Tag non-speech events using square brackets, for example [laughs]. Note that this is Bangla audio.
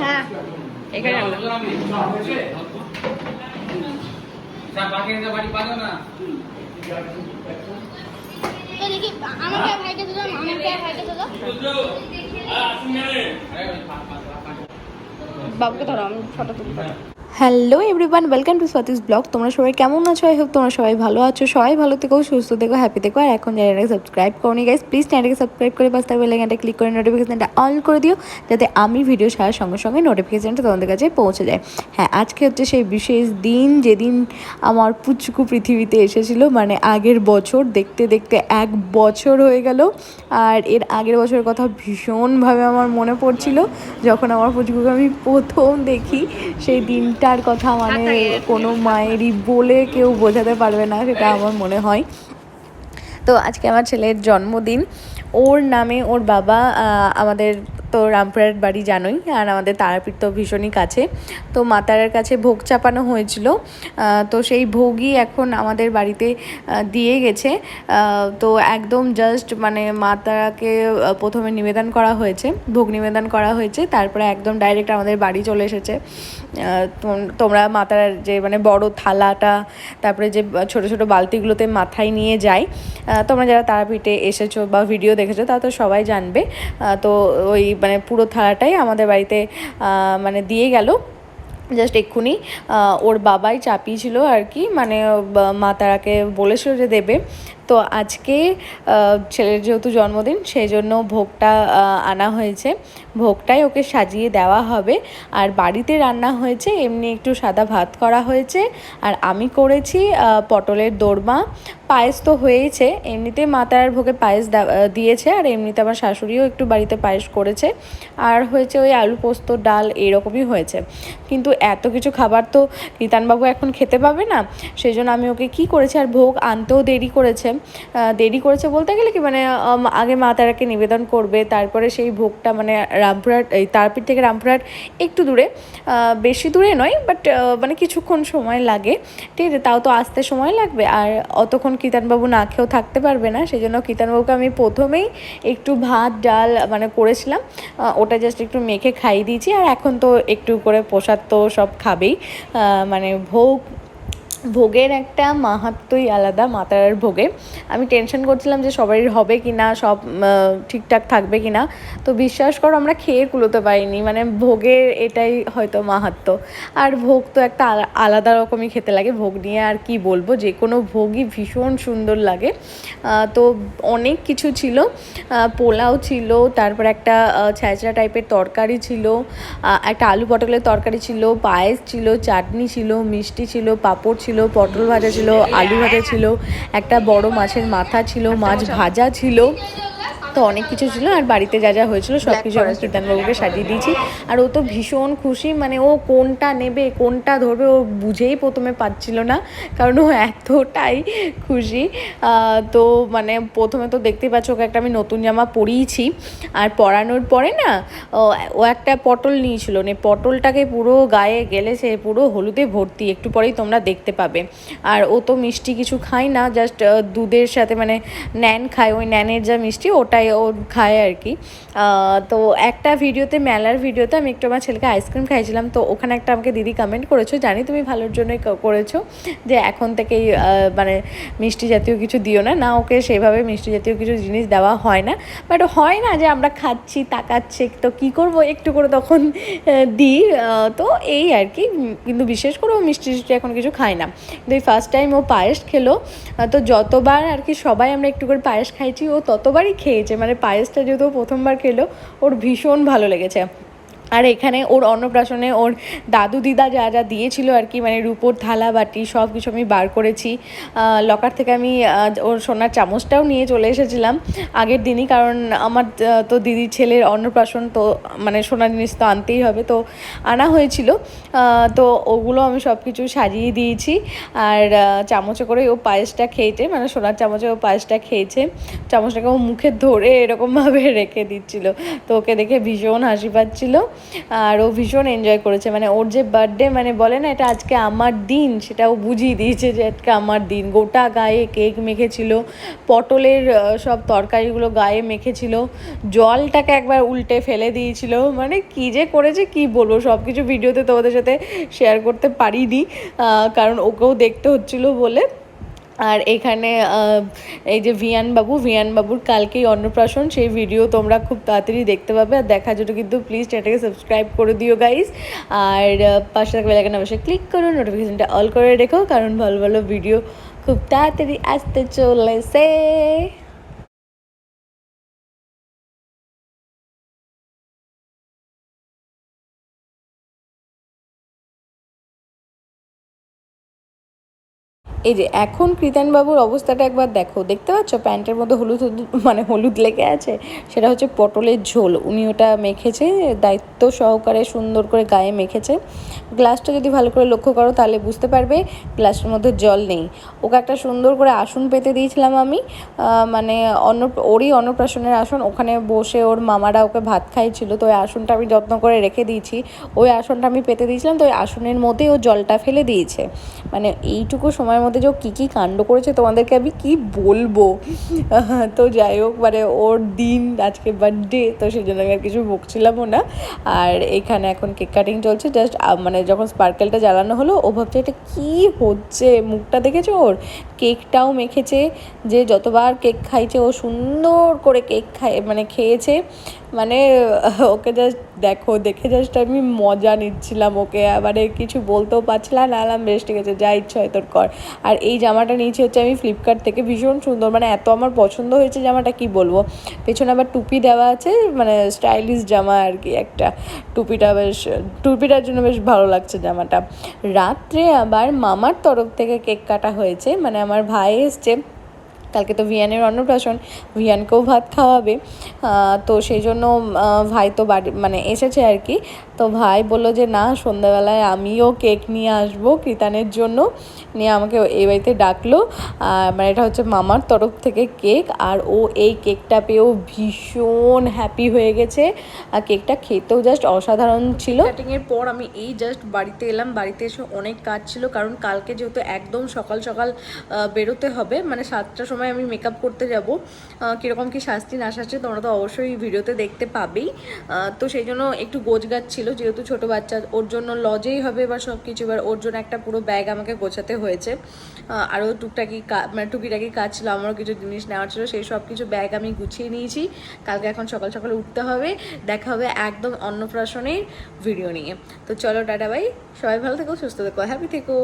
হ্যাঁ এখানে আমাকে বাবুকে ধরো আমি ফটো তুলবো hello everyone, welcome to Swati's blog. তোমরা সবাই কেমন আছো? আই হোপ তোমরা সবাই ভালো আছো। সবাই ভালো থেকো, সুস্থ থেকো হ্যাপি থেকো। আর এখন চ্যানেলটাকে সাবস্ক্রাইব করনি গাইস প্লিজ চ্যানেলটাকে সাবস্ক্রাইব করে পাঁচ তার বেলাইকানটা ক্লিক করে নোটিফিকেশানটা অন করে দিও, যাতে আমি ভিডিও ছাড়ার সঙ্গে সঙ্গে নোটিফিকেশানটা তোমাদের কাছে পৌঁছে যায়। হ্যাঁ আজকে হচ্ছে সেই বিশেষ দিন, যেদিন আমার পুচকু পৃথিবীতে এসেছিল মানে আগের বছর, দেখতে দেখতে এক বছর হয়ে গেল। আর এর আগের বছরের কথা ভীষণভাবে আমার মনে পড়ছিল, যখন আমার পুচকুকে আমি প্রথম দেখি, সেই দিনটার কথা মানে কোনো মায়েরই বলে কেউ বোঝাতে পারবে না সেটা আমার মনে হয়। তো আজকে আমার ছেলের জন্মদিন। ওর নামে ওর বাবা আমাদের তো রামপুরহাট বাড়ি জানোই, আর আমাদের তারাপীঠ তো ভীষণই কাছে। তো মা তারার কাছে ভোগ চাপানো হয়েছিল। তো সেই ভোগই এখন আমাদের বাড়িতে দিয়ে গেছে। তো একদম জাস্ট মানে মাতারাকে প্রথমে নিবেদন করা হয়েছে, ভোগ নিবেদন করা হয়েছে। তারপরে একদম ডাইরেক্ট আমাদের বাড়ি চলে এসেছে। তোমরা মাতার যে মানে বড় থালাটা, তারপরে যে ছোট ছোট বালতিগুলোতে মাথায় নিয়ে যায়। তোমরা যারা তারাপীঠে এসেছ বা ভিডিও দেখেছ, তা তো সবাই জানবে। তো ওই মানে পুরো থালাটাই আমাদের বাড়িতে মানে দিয়ে গেল। জাস্ট এক্ষুনি ওর বাবাই চাপিয়েছিল আর কি মানে মা তারাকে বলেছিল যে দেবে। তো আজকে ছেলের যেহেতু জন্মদিন, সেই জন্য ভোগটা আনা হয়েছে। ভোগটাই ওকে সাজিয়ে দেওয়া হবে। আর বাড়িতে রান্না হয়েছে, এমনি একটু সাদা ভাত করা হয়েছে। আর আমি করেছি পটলের দোরমা পায়েস তো হয়েইছে এমনিতে মাতার ভোগে পায়েস দিয়েছে আর এমনিতে আমার শাশুড়িও একটু বাড়িতে পায়েস করেছে। আর হয়েছে ওই আলু পোস্ত, ডাল এরকমই হয়েছে। কিন্তু এত কিছু খাবার তো কীর্তানবাবু এখন খেতে পাবে না সেই জন্য আমি ওকে কি করেছি আর ভোগ আনতেও দেরি করেছে। দেরি করেছে বলতে গেলে কি মানে আগে মা তারাকে নিবেদন করবে, তারপরে সেই ভোগটা মানে রামপুরহাট, এই তারপীঠ থেকে রামপুরহাট একটু দূরে বেশি দূরে নয়, বাট মানে কিছুক্ষণ সময় লাগে। ঠিক আছে, তাও তো আসতে সময় লাগবে। আর অতক্ষণ কীর্তানবাবু না খেয়েও থাকতে পারবে না সেই জন্য কীর্তনবাবুকে আমি প্রথমেই একটু ভাত, ডাল মানে করেছিলাম। ওটা জাস্ট একটু মেখে খাইয়ে দিয়েছি, আর এখন তো একটু করে প্রসাদ তো সব খাবেই। মানে ভোগ ভোগের একটা মাহাত্মই আলাদা মাতার ভোগে। আমি টেনশন করছিলাম যে সবারই হবে কি না, সব ঠিকঠাক থাকবে কি না। তো বিশ্বাস করো, আমরা খেয়ে কুলোতে পারিনি। মানে ভোগের এটাই হয়তো মাহাত্ম। আর ভোগ তো একটা আলাদা রকমই খেতে লাগে। ভোগ নিয়ে আর কি বলব? যে কোনো ভোগই ভীষণ সুন্দর লাগে। তো অনেক কিছু ছিল। পোলাও ছিল, তারপর একটা ছ্যাঁচড়া টাইপের তরকারি ছিল। একটা আলু পটলের তরকারি ছিল, পায়েস ছিল, চাটনি ছিল, মিষ্টি ছিল, পাঁপড় ছিল। পটল ভাজা ছিল আলু ভাজা ছিল একটা বড় মাছের মাথা ছিল মাছ ভাজা ছিল। তো অনেক কিছু ছিল আর বাড়িতে যা যা হয়েছিল সব কিছু আমি কীর্তনবাবুকে সাজিয়ে দিয়েছি। আর ও তো ভীষণ খুশি মানে ও কোনটা নেবে কোনটা ধরবে ও বুঝেই প্রথমে পাচ্ছিল না কারণ ও এতটাই খুশি। তো মানে প্রথমে তো দেখতেই পাচ্ছ ওকে একটা আমি নতুন জামা পরিয়েছি। আর পরানোর পরে না ও- একটা পটল নিয়েছিল মানে পটলটাকে পুরো গায়ে গেলে সে পুরো হলুদে ভর্তি একটু পরেই তোমরা দেখতে পাবে। আর ও তো মিষ্টি কিছু খায় না জাস্ট দুধের সাথে মানে ন্যান খায় ওই ন্যানের যা মিষ্টি ওটাই ও খায় আর কি। তো একটা ভিডিওতে, মেলার ভিডিওতে আমি একটু আমার ছেলেকে আইসক্রিম খাইছিলাম তো ওখানে একটা আমাকে দিদি কমেন্ট করেছ, জানি তুমি ভালোর জন্যই করেছ যে এখন থেকেই মানে মিষ্টি জাতীয় কিছু দিও না। না, ওকে সেভাবে মিষ্টি জাতীয় কিছু জিনিস দেওয়া হয় না। বাট হয় না যে আমরা খাচ্ছি, তাকাচ্ছে, তো কি করব? একটু করে তখন দিই। তো এই আর কি। কিন্তু বিশেষ করে ও মিষ্টি টিষ্টি এখন কিছু খায় না। কিন্তু এই ফার্স্ট টাইম ও পায়েস খেলো। তো যতবার আর কি সবাই আমরা একটু করে পায়েস খাইছি, ও ততবারই খেয়েছে। মানে পায়েসটা যেহেতু প্রথমবার খেলো ওর ভীষণ ভালো লেগেছে। আর এখানে ওর অন্নপ্রাশনে ওর দাদু দিদা যা যা দিয়েছিল আর কি মানে রূপোর থালা, বাটি, সব কিছু আমি বার করেছি। লকার থেকে আমি ওর সোনার চামচটাও নিয়ে চলে এসেছিলাম। আগের দিনই, কারণ আমার তো দিদির ছেলের অন্নপ্রাশন তো মানে সোনার জিনিস তো আনতেই হবে, তো আনা হয়েছিল। তো ওগুলো আমি সব কিছু সাজিয়ে দিয়েছি। আর চামচে করে ও পায়েসটা খেয়েছে মানে সোনার চামচে ও পায়েসটা খেয়েছে। চামচটাকে ও মুখে ধরে এরকমভাবে [laughs] রেখে দিচ্ছিল। তো ওকে দেখে ভীষণ হাসি পাচ্ছিল। আর ও ভীষণ এনজয় করেছে। মানে ওর যে বার্থডে মানে বলে না, এটা আজকে আমার দিন, সেটা ও বুঝিয়ে দিয়েছে যে আজকে আমার দিন। গোটা গায়ে কেক মেখেছিল, পটলের সব তরকারিগুলো গায়ে মেখেছিল, জলটাকে একবার উল্টে ফেলে দিয়েছিল। মানে কি যে করেছে, কি বলব? সব কিছু ভিডিওতে তোমাদের সাথে শেয়ার করতে পারিনি কারণ ওকেও দেখতে হচ্ছিল বলে। আর এখানে এই যে ভিয়ান বাবু, ভিয়ান বাবুর কালকেই অন্নপ্রাশন, সেই ভিডিও তোমরা খুব তাড়াতাড়ি দেখতে পাবে। আর দেখার জন্য কিন্তু প্লিজ চ্যানেলটাকে সাবস্ক্রাইব করে দিও গাইস আর পাশে থাকা বেলাকানে অবশ্যই ক্লিক করো নোটিফিকেশানটা অল করে রেখো, কারণ ভালো ভালো ভিডিও খুব তাড়াতাড়ি আসতে চলেছে। এই যে এখন কৃতানবাবুর অবস্থাটা একবার দেখো, দেখতে পাচ্ছ? প্যান্টের মধ্যে হলুদ মানে হলুদ লেগে আছে? সেটা হচ্ছে পটলের ঝোল। উনি ওটা মেখেছে, দায়িত্ব সহকারে সুন্দর করে গায়ে মেখেছে। গ্লাসটা যদি ভালো করে লক্ষ্য করো তাহলে বুঝতে পারবে, গ্লাসের মধ্যে জল নেই। ওকে একটা সুন্দর করে আসন পেতে দিয়েছিলাম আমি মানে অন্ন, ওরই অন্নপ্রাশনের আসন। ওখানে বসে ওর মামারা ওকে ভাত খাইছিল তো ওই আসনটা আমি যত্ন করে রেখে দিয়েছি। ওই আসনটা আমি পেতে দিয়েছিলাম, তো ওই আসনের মধ্যেই ও জলটা ফেলে দিয়েছে। মানে এইটুকু সময়ের মধ্যে যে ও কী কী কাণ্ড করেছে তোমাদেরকে আমি কি বলব? তো যাই হোক মানে ওর দিন, আজকে বার্থডে তো সেই জন্য আমি আর কিছু বকছিলামও না। আর এখানে এখন কেক কাটিং চলছে জাস্ট মানে যখন স্পার্কেলটা জ্বালানো হলো, ও ভাবছে এটা কী হচ্ছে? মুখটা দেখেছ ওর? কেকটাও মেখেছে, যে যতবার কেক খাইছে, ও সুন্দর করে কেক খায় মানে খেয়েছে। মানে ওকে জাস্ট দেখো, দেখে জাস্ট আমি মজা নিচ্ছিলাম ওকে। মানে কিছু বলতেও পারছিলাম না আলাম বেশ, ঠিক আছে, যা ইচ্ছা হয় তোর কর। আর এই জামাটা নিয়েছি হচ্ছে আমি ফ্লিপকার্ট থেকে। ভীষণ সুন্দর মানে এত আমার পছন্দ হয়েছে জামাটা, কি বলব? পেছনে আবার টুপি দেওয়া আছে মানে স্টাইলিশ জামা আর কি একটা। টুপিটা বেশ, টুপিটার জন্য বেশ ভালো লাগছে জামাটা। রাত্রে আবার মামার তরফ থেকে কেক কাটা হয়েছে মানে আমার ভাই এসছে। কালকে তো ভিয়ানের অন্নপ্রাশন, ভিয়ানকেও ভাত খাওয়াবে। তো সেই জন্য ভাই তো বাড়ি মানে এসেছে আর কি। তো ভাই বলল যে, না, সন্ধ্যাবেলায় আমিও কেক নিয়ে আসব কৃতানের জন্য। নিয়ে আমাকে এই বাড়িতে ডাকলো। মানে এটা হচ্ছে মামার তরফ থেকে কেক। আর ও এই কেকটা পেয়েও ভীষণ হ্যাপি হয়ে গেছে। আর কেকটা খেতেও জাস্ট অসাধারণ ছিল। কাটিংয়ের পর আমি এই জাস্ট বাড়িতে এলাম। বাড়িতে এসে অনেক কাজ ছিল। কারণ কালকে যেহেতু একদম সকাল সকাল বেরোতে হবে মানে সাতটার সময় আমি মেকআপ করতে যাব। কীরকম কি শাস্তি না শাস্তি তোমরা তো অবশ্যই ভিডিওতে দেখতে পাবেই। তো সেই জন্য একটু গোছগাছ ছিল। যেহেতু ছোট বাচ্চা, ওর জন্য লজেই হবে এবার সব কিছু এবার ওর জন্য একটা পুরো ব্যাগ আমাকে গোছাতে হয়েছে। আরও টুকটাকি মানে টুকিটাকি কাজ ছিল, আমারও কিছু জিনিস নেওয়ার ছিল, সেই সব কিছু ব্যাগ আমি গুছিয়ে নিয়েছি। কালকে এখন সকাল সকাল উঠতে হবে, দেখা হবে একদম অন্নপ্রাশনের ভিডিও নিয়ে। তো চলো, টাটা ভাই সবাই ভালো থেকো, সুস্থ থেকো হ্যাপি থেকো।